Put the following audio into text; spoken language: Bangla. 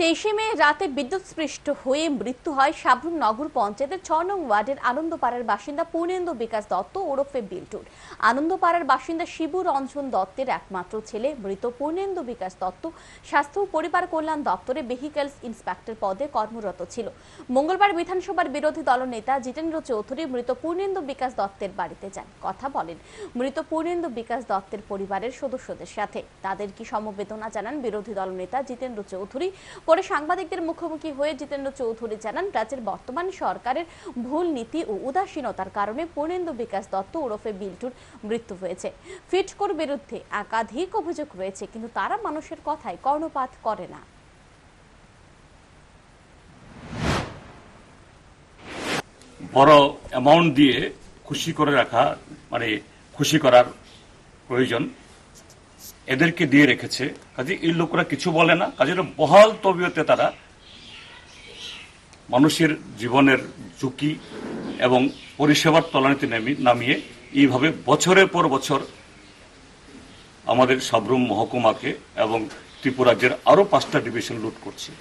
তেইশে মে রাতে বিদ্যুৎস্পৃষ্ট হয়ে মৃত্যু হয় সাবরুম নগর পঞ্চায়েতের ছ নং ওয়ার্ডের আনন্দপাড়ার বাসিন্দা পূর্ণেন্দু বিকাশ দত্ত ওরফে বিল্টুর। আনন্দপাড়ার বাসিন্দা শিবু রঞ্জন দত্তের একমাত্র ছেলে মৃত পূর্ণেন্দু বিকাশ দত্ত স্বাস্থ্য ও পরিবার কল্যাণ দপ্তরে ভেহিক্যালস ইন্সপেক্টর পদে কর্মরত ছিল। মঙ্গলবার বিধানসভার বিরোধী দলনেতা জিতেন্দ্র চৌধুরী মৃত পূর্ণেন্দু বিকাশ দত্তের বাড়িতে যান। কথা বলেন, মৃত পূর্ণেন্দু বিকাশ দত্তের পরিবারের সদস্যদের সাথে। তাদের কি সমবেদনা জানান বিরোধী দলনেতা জিতেন্দ্র চৌধুরী? পরে সাংবাদিকদের মুখোমুখি হয়ে জিতেন্দ্র চৌধুরী জানান, রাজ্যের বর্তমান সরকারের ভুল নীতি ও উদাসীনতার কারণে পূর্ণেন্দু বিকাশ দত্ত ওরফে বিল্টুর মৃত্যু হয়েছে। ফিটকোর বিরুদ্ধে একাধিক অভিযোগ রয়েছে, কিন্তু তারা মানুষের কথায় কর্ণপাত করে না। বড় অ্যামাউন্ট দিয়ে খুশি করে রাখা মানে খুশি করার প্রয়োজন। এদেরকে দিয়ে রেখেছে। কাজে এই লোকরা কিছু বলে না। কাজে বহাল তবিয়তে তারা মানুষের জীবনের ঝুঁকি এবং পরিষেবার তলানিতে নামি- নামিয়ে এইভাবে বছরের পর বছর আমাদের সাবরুম মহকুমাকে এবং ত্রিপুরাজ্যের আরও পাঁচটা ডিভিশন লুট করছে।